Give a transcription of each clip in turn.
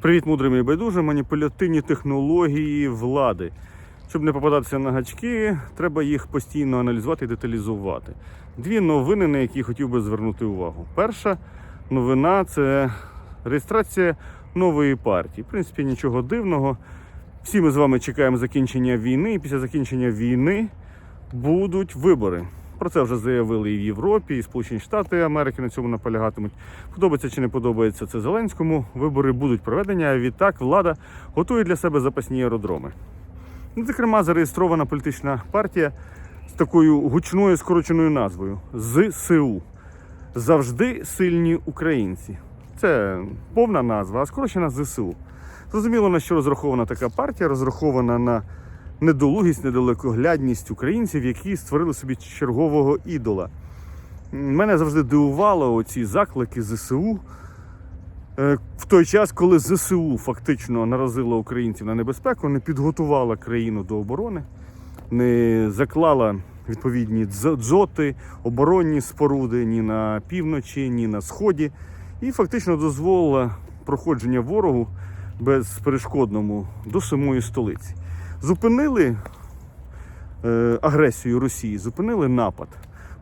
Привіт, мудрим і байдужим, маніпулятивні технології влади. Щоб не попадатися на гачки, треба їх постійно аналізувати і деталізувати. Дві новини, на які хотів би звернути увагу. Перша новина це реєстрація нової партії. В принципі, нічого дивного. Всі ми з вами чекаємо закінчення війни, і після закінчення війни будуть вибори. Про це вже заявили і в Європі, і Сполучені Штати Америки на цьому наполягатимуть. Подобається чи не подобається це Зеленському. Вибори будуть проведені, а відтак влада готує для себе запасні аеродроми. Ну, зокрема, зареєстрована політична партія з такою гучною скороченою назвою ЗСУ. Завжди сильні українці. Це повна назва, а скорочена ЗСУ. Зрозуміло, на що розрахована така партія, розрахована на недолугість, недалекоглядність українців, які створили собі чергового ідола. Мене завжди дивувало оці заклики ЗСУ. Е, В той час, коли ЗСУ фактично наразила українців на небезпеку, не підготувала країну до оборони, не заклала відповідні дзоти, оборонні споруди ні на півночі, ні на сході, і фактично дозволила проходження ворогу безперешкодному до самої столиці. Зупинили е, агресію Росії, зупинили напад.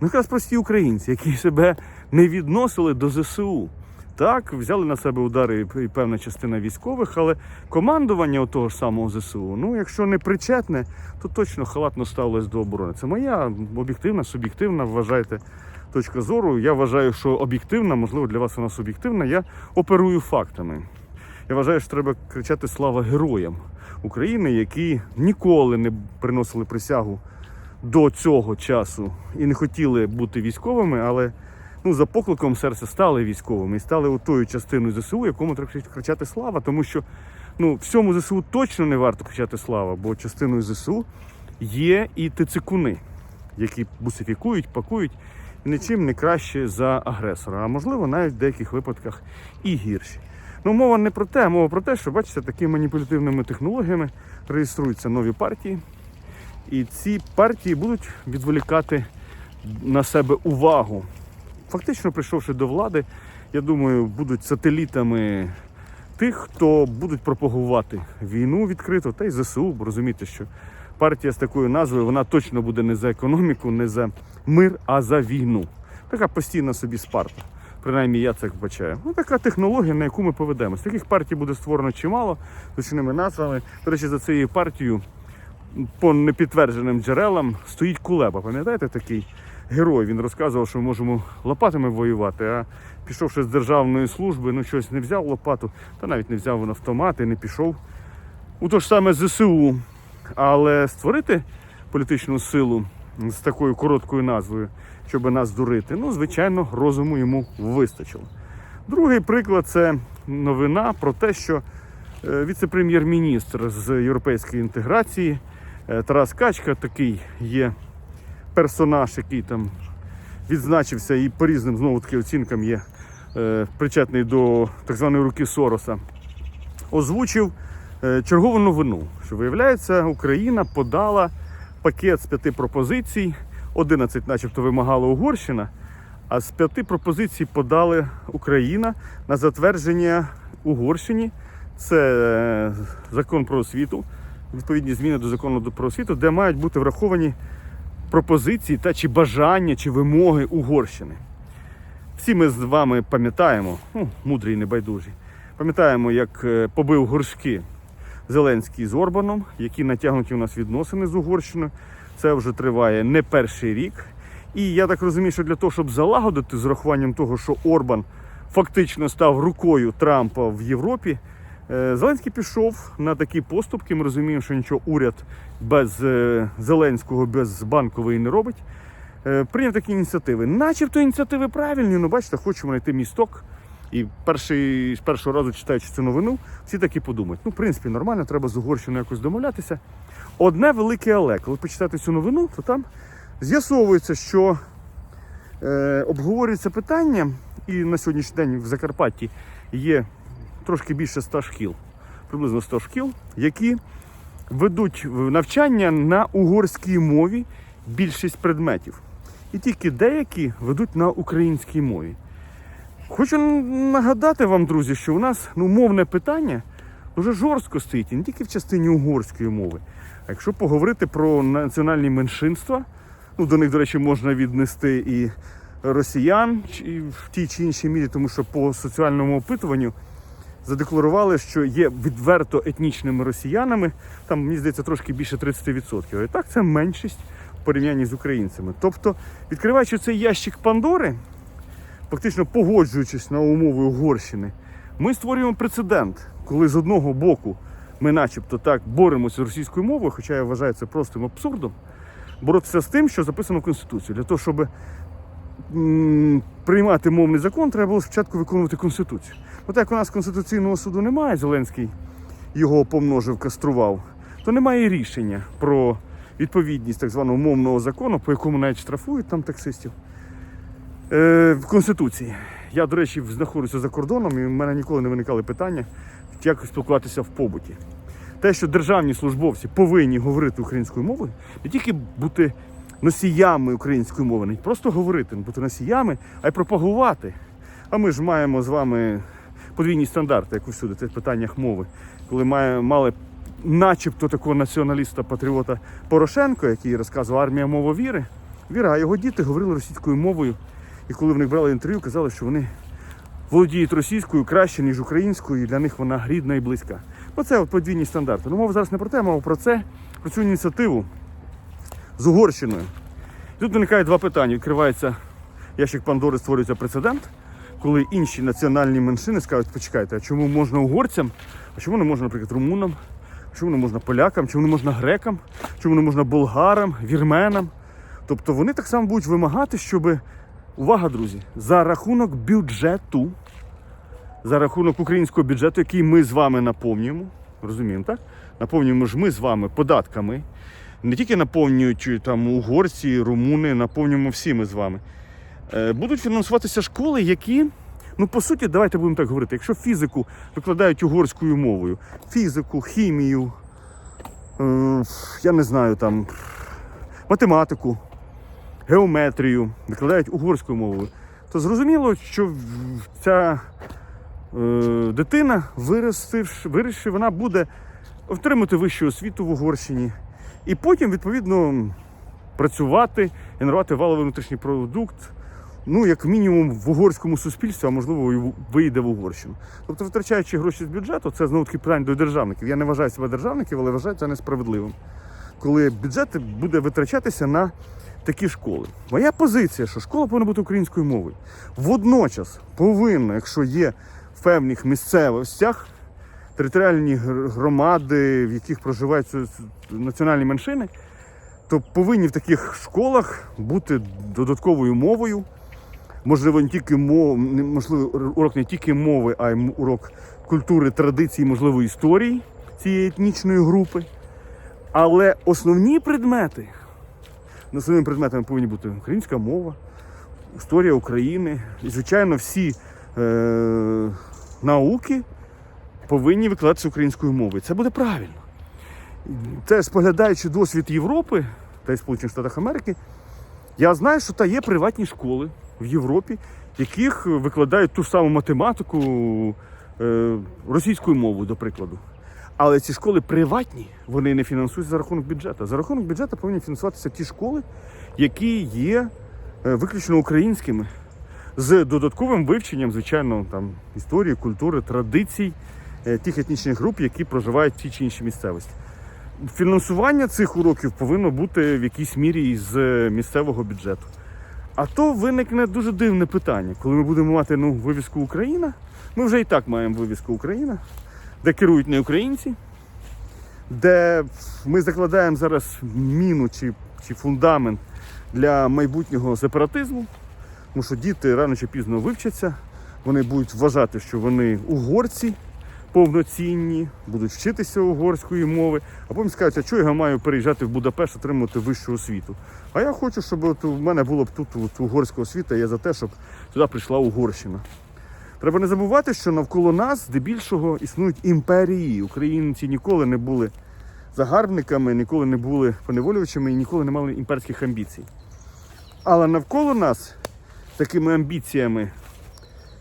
Ну, якраз прості українці, які себе не відносили до ЗСУ. Так, взяли на себе удари і певна частина військових, але командування того ж самого ЗСУ, ну, якщо не причетне, то точно халатно ставилось до оборони. Це моя об'єктивна, суб'єктивна, вважайте, точка зору. Я вважаю, що об'єктивна, можливо, для вас вона суб'єктивна. Я оперую фактами. Я вважаю, що треба кричати слава героям України, які ніколи не приносили присягу до цього часу і не хотіли бути військовими, але ну, за покликом серця стали військовими і стали тою частиною ЗСУ, якому треба кричати слава, тому що ну, всьому ЗСУ точно не варто кричати слава, бо частиною ЗСУ є і тицикуни, які бусифікують, пакують нічим не краще за агресора, а можливо навіть в деяких випадках і гірші. Ну, мова не про те, а мова про те, що бачите, такими маніпулятивними технологіями реєструються нові партії, і ці партії будуть відволікати на себе увагу. Фактично, прийшовши до влади, я думаю, будуть сателітами тих, хто будуть пропагувати війну відкрито, та й ЗСУ, бо розумієте, що партія з такою назвою вона точно буде не за економіку, не за мир, а за війну. Така постійна собі спарта. Принаймні я це вбачаю. Ну, така технологія, на яку ми поведемось. Таких партій буде створено чимало з ручними назвами. До речі, за цією партією по непідтвердженим джерелам стоїть Кулеба. Пам'ятаєте такий герой? Він розказував, що ми можемо лопатами воювати, а пішовши з державної служби, ну щось не взяв лопату, та навіть не взяв автомат і не пішов у то ж саме ЗСУ. Але створити політичну силу з такою короткою назвою, щоб нас дурити, ну, звичайно, розуму йому вистачило. Другий приклад це новина про те, що е, віце-прем'єр-міністр з європейської інтеграції е, Тарас Качка такий є персонаж, який там відзначився і по різним знову таки оцінкам є е, причетний до так званої руки Сороса, озвучив чергову новину, що виявляється, Україна подала пакет з п'яти пропозицій, 11 начебто вимагала Угорщина, а з п'яти пропозицій подали Україна на затвердження Угорщині. Це е, закон про освіту, відповідні зміни до закону про освіту, де мають бути враховані пропозиції та чи бажання, чи вимоги Угорщини. Всі ми з вами пам'ятаємо, ну, мудрі і небайдужі, пам'ятаємо, як е, побив горшки Зеленський з Орбаном, які натягнуті у нас відносини з Угорщиною. Це вже триває не перший рік. І я так розумію, що для того, щоб залагодити з урахуванням того, що Орбан фактично став рукою Трампа в Європі, е, Зеленський пішов на такі поступки. Ми розуміємо, що нічого уряд без е, Зеленського, без банкової не робить. Е, Прийняв такі ініціативи. Начебто ініціативи правильні, ну бачите, хочемо знайти місток. І перший, з першого разу читаючи цю новину, всі такі подумають, ну, в принципі, нормально, треба з Угорщиною якось домовлятися. Одне велике але, коли почитати цю новину, то там з'ясовується, що е, обговорюється питання, і на сьогоднішній день в Закарпатті є трошки більше 100 шкіл, приблизно 100 шкіл, які ведуть навчання на угорській мові більшість предметів. І тільки деякі ведуть на українській мові. Хочу нагадати вам, друзі, що у нас ну, мовне питання дуже жорстко стоїть, і не тільки в частині угорської мови. А якщо поговорити про національні меншинства, ну до них, до речі, можна віднести і росіян і в тій чи іншій мірі, тому що по соціальному опитуванню задекларували, що є відверто етнічними росіянами, там, мені здається, трошки більше 30%. І так це меншість в порівнянні з українцями. Тобто, відкриваючи цей ящик Пандори, фактично погоджуючись на умови Угорщини, ми створюємо прецедент, коли з одного боку ми, начебто, так боремося з російською мовою, хоча я вважаю це простим абсурдом, боротися з тим, що записано в Конституції. Для того, щоб приймати мовний закон, треба було спочатку виконувати Конституцію. От як у нас Конституційного суду немає, Зеленський його помножив, кастрував, то немає рішення про відповідність так званого мовного закону, по якому навіть штрафують там таксистів. Е, в Конституції. Я, до речі, знаходжуся за кордоном, і в мене ніколи не виникали питання, як спілкуватися в побуті. Те, що державні службовці повинні говорити українською мовою, не тільки бути носіями української мови, не просто говорити, не бути носіями, а й пропагувати. А ми ж маємо з вами подвійні стандарти, як усюди, це в питаннях мови. Коли має, мали начебто такого націоналіста-патріота Порошенко, який розказував армія мова віри, віра, а його діти говорили російською мовою. І коли в них брали інтерв'ю, казали, що вони володіють російською краще, ніж українською, і для них вона рідна і близька. Оце от подвійні стандарти. Ну, мова зараз не про те, мова про це, про цю ініціативу з Угорщиною. Тут виникає два питання. Відкривається ящик Пандори, створюється прецедент, коли інші національні меншини скажуть, почекайте, а чому можна угорцям, а чому не можна, наприклад, румунам, чому не можна полякам, чому не можна грекам, чому не можна болгарам, вірменам. Тобто вони так само будуть вимагати, щоб Увага, друзі! За рахунок бюджету, за рахунок українського бюджету, який ми з вами наповнюємо, розуміємо, так? Наповнюємо ж ми з вами податками. Не тільки наповнюють там угорці, румуни, наповнюємо всі ми з вами. Е, Будуть фінансуватися школи, які, ну по суті, давайте будемо так говорити, якщо фізику викладають угорською мовою, фізику, хімію, е, я не знаю, там, математику, геометрію, викладають угорською мовою, то зрозуміло, що ця е, дитина, вирішивши, вона буде отримати вищу освіту в Угорщині. І потім, відповідно, працювати, генерувати валовий внутрішній продукт, ну, як мінімум, в угорському суспільстві, а можливо, і в- в Угорщину. Тобто, витрачаючи гроші з бюджету, це знову таки питання до державників. Я не вважаю себе державників, але вважаю це несправедливим. Коли бюджет буде витрачатися на такі школи. Моя позиція, що школа повинна бути українською мовою. Водночас повинна, якщо є в певних місцевостях територіальні громади, в яких проживають національні меншини, то повинні в таких школах бути додатковою мовою. Можливо, не тільки мов, можливо, урок не тільки мови, а й урок культури, традиції, можливо, історії цієї етнічної групи. Але основні предмети, основними предметами повинні бути українська мова, історія України. І, звичайно, всі е, науки повинні викладатися українською мовою. Це буде правильно. Це споглядаючи досвід Європи та й Сполучених Штатів Америки, я знаю, що та є приватні школи в Європі, яких викладають ту саму математику е, російською мовою, до прикладу. Але ці школи приватні, вони не фінансуються за рахунок бюджету. За рахунок бюджету повинні фінансуватися ті школи, які є е, виключно українськими, з додатковим вивченням, звичайно, там історії, культури, традицій е, тих етнічних груп, які проживають в тій чи іншій місцевості. Фінансування цих уроків повинно бути в якійсь мірі із е, місцевого бюджету. А то виникне дуже дивне питання, коли ми будемо мати ну, вивіску Україна. Ми вже і так маємо вивіску Україна, де керують не українці, де ми закладаємо зараз міну чи, чи фундамент для майбутнього сепаратизму. Тому що діти рано чи пізно вивчаться, вони будуть вважати, що вони угорці повноцінні, будуть вчитися угорської мови, а потім скажуть, а чого я маю переїжджати в Будапешт, отримувати вищу освіту. А я хочу, щоб от у мене було б тут от угорська освіта, я за те, щоб сюди прийшла Угорщина. Треба не забувати, що навколо нас здебільшого існують імперії. Українці ніколи не були загарбниками, ніколи не були поневолювачами і ніколи не мали імперських амбіцій. Але навколо нас такими амбіціями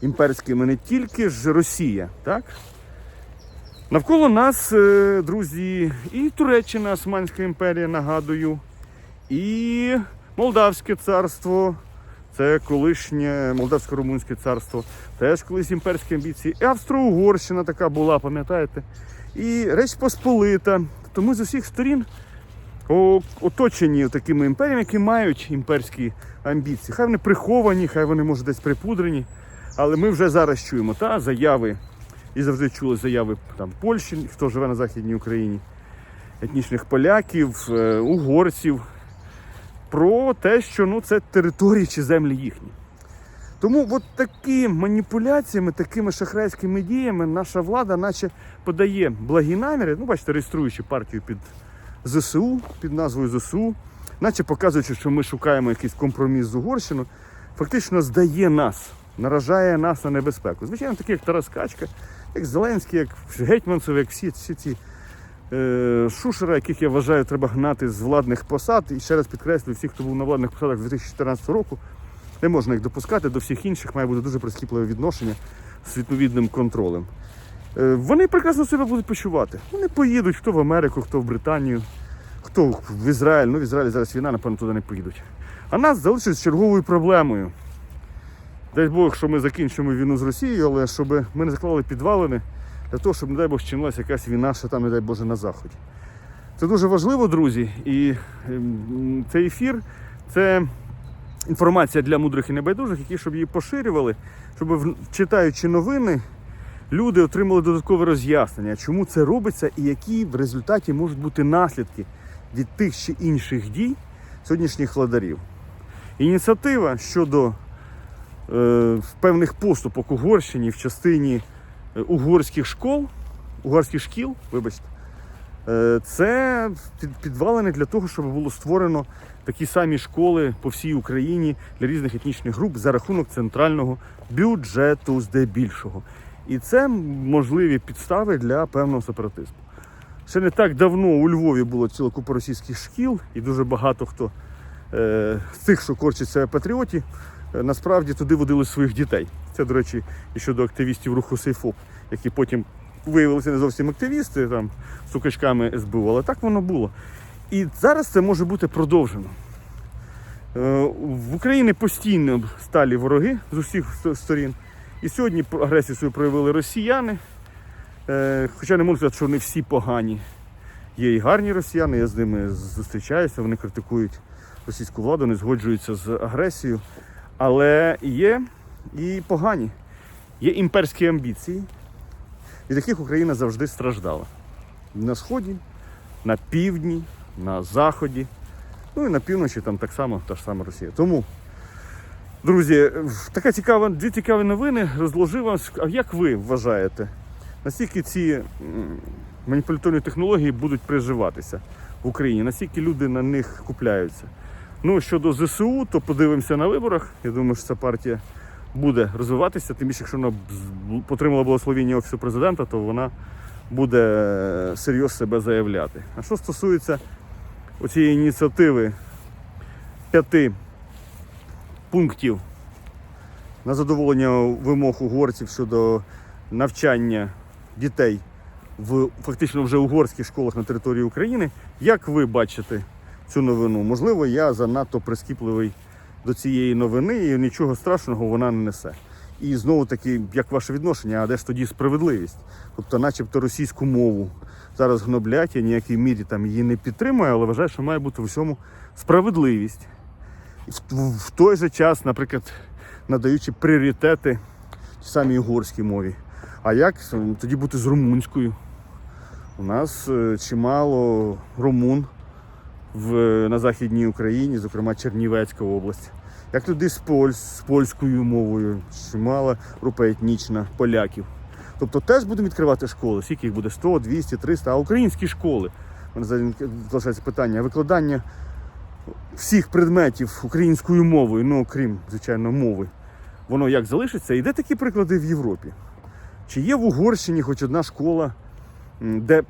імперськими не тільки ж Росія, так? Навколо нас, е, друзі, і Туреччина, Османська імперія, нагадую, і Молдавське царство, це колишнє Молдавсько-Румунське царство, теж колись імперські амбіції. І Австро-Угорщина така була, пам'ятаєте? І Реч Посполита. Ми з усіх сторін оточені такими імперіями, які мають імперські амбіції. Хай вони приховані, хай вони може десь припудрені. Але ми вже зараз чуємо та заяви, і завжди чули заяви там Польщі, хто живе на Західній Україні, етнічних поляків, е, угорців, про те, що ну, це території чи землі їхні. Тому от такі маніпуляціями, такими шахрайськими діями наша влада наче подає благі наміри, ну бачите, реєструючи партію під ЗСУ, під назвою ЗСУ, наче показуючи, що ми шукаємо якийсь компроміс з Угорщиною, фактично здає нас, наражає нас на небезпеку. Звичайно, такі як Тарас Качка, як Зеленський, як Гетьманцев, як всі, всі ці шушера, яких я вважаю, треба гнати з владних посад. І ще раз підкреслюю, всіх, хто був на владних посадах з 2014 року, не можна їх допускати, до всіх інших має бути дуже прискіпливе відношення з відповідним контролем. Е, Вони прекрасно себе будуть почувати. Вони поїдуть хто в Америку, хто в Британію, хто в Ізраїль. Ну, в Ізраїлі зараз війна, напевно, туди не поїдуть. А нас залишить черговою проблемою. Дай Бог, що ми закінчимо війну з Росією, але щоб ми не заклали підвалини для того, щоб, не дай Бог, чинилася якась війна, що там, не дай Боже, на Заході. Це дуже важливо, друзі. І ем, цей ефір це інформація для мудрих і небайдужих, які щоб її поширювали, щоб читаючи новини, люди отримали додаткове роз'яснення, чому це робиться і які в результаті можуть бути наслідки від тих чи інших дій сьогоднішніх владарів. Ініціатива щодо е, певних поступок Угорщині в частині угорських школ, угорських шкіл, вибачте, е, це підвалини для того, щоб було створено такі самі школи по всій Україні для різних етнічних груп за рахунок центрального бюджету здебільшого. І це можливі підстави для певного сепаратизму. Ще не так давно у Львові було ціла купа російських шкіл, і дуже багато хто е, з тих, що корчать себе патріотів, насправді туди водили своїх дітей. Це, до речі, і щодо активістів руху Сейфоп, які потім виявилися не зовсім активісти там сукачками СБУ, але так воно було. І зараз це може бути продовжено. Е, В Україні постійно сталі вороги з усіх ст- сторін. І сьогодні агресію свою проявили росіяни. Е, Хоча не можу сказати, що вони всі погані. Є і гарні росіяни, я з ними зустрічаюся, вони критикують російську владу, не згоджуються з агресією. Але є і погані. Є імперські амбіції, від яких Україна завжди страждала. На сході, на півдні, на заході, ну і на півночі там так само та ж сама Росія. Тому, друзі, така цікава, дві цікаві новини розложив вам. А як ви вважаєте, наскільки ці м, маніпуляторні технології будуть приживатися в Україні? Наскільки люди на них купляються? Ну, щодо ЗСУ, то подивимося на виборах. Я думаю, що ця партія буде розвиватися, тим більше, якщо вона отримала благословіння Офісу президента, то вона буде е, серйозно себе заявляти. А що стосується оцієї ініціативи п'яти пунктів на задоволення вимог угорців щодо навчання дітей в фактично вже угорських школах на території України, як ви бачите цю новину? Можливо, я занадто прискіпливий до цієї новини і нічого страшного вона не несе. І знову таки, як ваше відношення, а де ж тоді справедливість? Тобто, начебто російську мову зараз гноблять, я ніякій мірі там її не підтримую, але вважаю, що має бути в усьому справедливість. В, той же час, наприклад, надаючи пріоритети самій угорській мові. А як тоді бути з румунською? У нас е, чимало румун в, на Західній Україні, зокрема Чернівецька область. Як туди з, поль, з польською мовою, чимала група етнічна поляків. Тобто теж будемо відкривати школи, скільки їх буде 100, 200, 300, а українські школи. Мене залишається питання, викладання всіх предметів українською мовою, ну окрім, звичайно, мови, воно як залишиться? І де такі приклади в Європі? Чи є в Угорщині хоч одна школа, де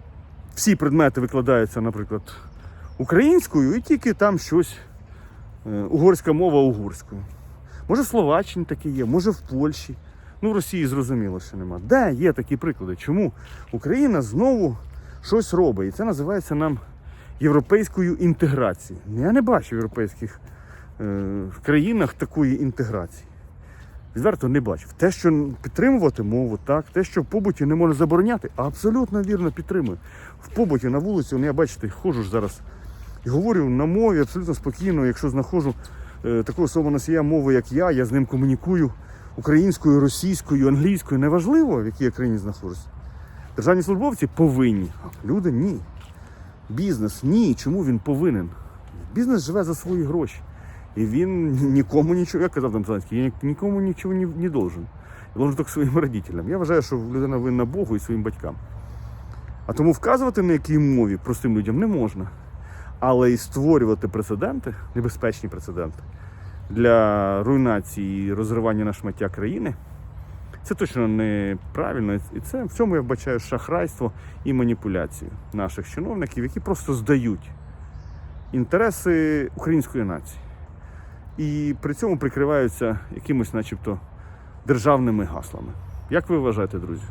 всі предмети викладаються, наприклад, українською, і тільки там щось е, угорська мова угорською? Може в Словаччині таке є, може в Польщі. Ну, в Росії зрозуміло, що нема. Де є такі приклади? Чому Україна знову щось робить? І це називається нам європейською інтеграцією. Я не бачу в європейських е, країнах такої інтеграції. Відверто не бачив. Те, що підтримувати мову, так, те, що в побуті не можна забороняти, абсолютно вірно підтримую. В побуті на вулиці, ну, я бачите, ходжу ж зараз і говорю на мові абсолютно спокійно, якщо знаходжу е, такого самого носія мови, як я, я з ним комунікую українською, російською, англійською, неважливо, в якій я країні знаходжусь. Державні службовці повинні, люди ні. Бізнес ні. Чому він повинен? Бізнес живе за свої гроші. І він нікому нічого, як казав там Зеленський, я нікому нічого не, не должен. Я должен тільки своїм родителям. Я вважаю, що людина винна Богу і своїм батькам. А тому вказувати на якій мові простим людям не можна. Але і створювати прецеденти, небезпечні прецеденти для руйнації і розривання на шмаття країни. Це точно неправильно, і це в цьому я вбачаю шахрайство і маніпуляцію наших чиновників, які просто здають інтереси української нації. І при цьому прикриваються якимось, начебто, державними гаслами. Як ви вважаєте, друзі?